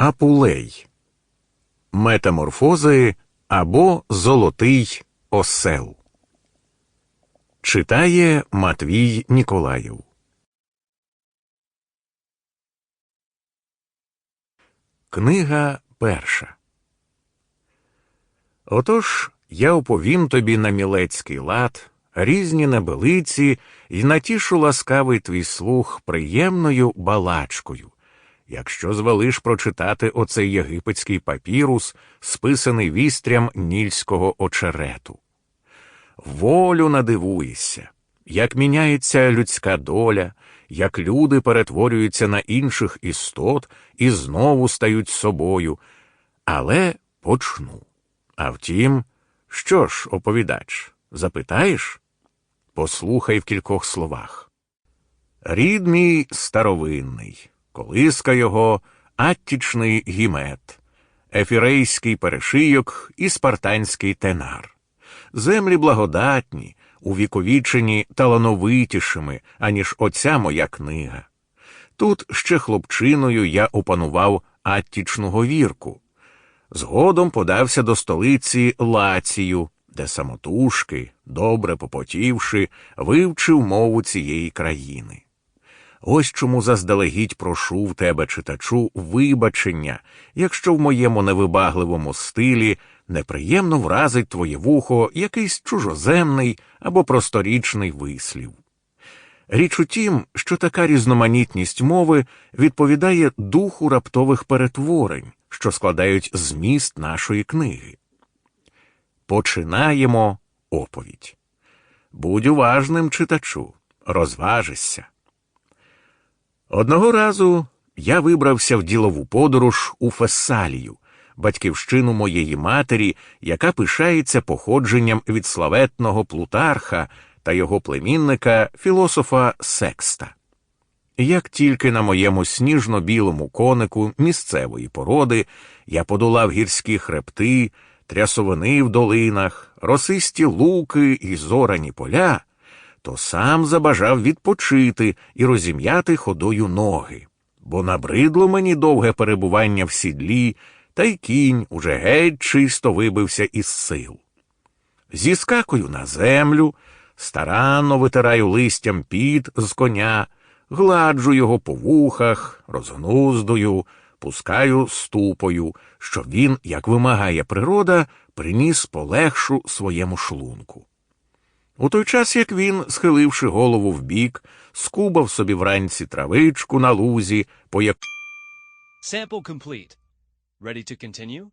Апулей Метаморфози або Золотий осел. Читає Матвій Ніколаєв. Книга перша. Отож я оповім тобі на мілецький лад різні небелиці і натішу ласкавий твій слух приємною балачкою, якщо звелиш прочитати оцей єгипетський папірус, списаний вістрям нільського очерету. Волю надивуєшся, як міняється людська доля, як люди перетворюються на інших істот і знову стають собою. Але почну. А втім, що ж, оповідач, запитаєш? Послухай в кількох словах. Рід мій старовинний, колиска його аттічний гімет, ефірейський перешийок і спартанський тенар. Землі благодатні, увіковічені талановитішими, аніж оця моя книга. Тут ще хлопчиною я опанував аттічну говірку. Згодом подався до столиці Лацію, де самотужки, добре попотівши, вивчив мову цієї країни. Ось чому заздалегідь прошу в тебе, читачу, вибачення, якщо в моєму невибагливому стилі неприємно вразить твоє вухо якийсь чужоземний або просторічний вислів. Річ у тім, що така різноманітність мови відповідає духу раптових перетворень, що складають зміст нашої книги. Починаємо оповідь. Будь уважним читачу, розважишся. Одного разу я вибрався в ділову подорож у Фесалію, батьківщину моєї матері, яка пишається походженням від славетного Плутарха та його племінника, філософа Секста. Як тільки на моєму сніжно-білому конику місцевої породи я подолав гірські хребти, трясовини в долинах, росисті луки і зорані поля, то сам забажав відпочити і розім'яти ходою ноги, бо набридло мені довге перебування в сідлі, та й кінь уже геть чисто вибився із сил. Зіскакую на землю, старанно витираю листям під з коня, гладжу його по вухах, розгнуздую, пускаю ступою, щоб він, як вимагає природа, приніс полегшу своєму шлунку. У той час, як він, схиливши голову вбік, скубав собі вранці травичку на лузі, по як Sample complete. Ready to continue?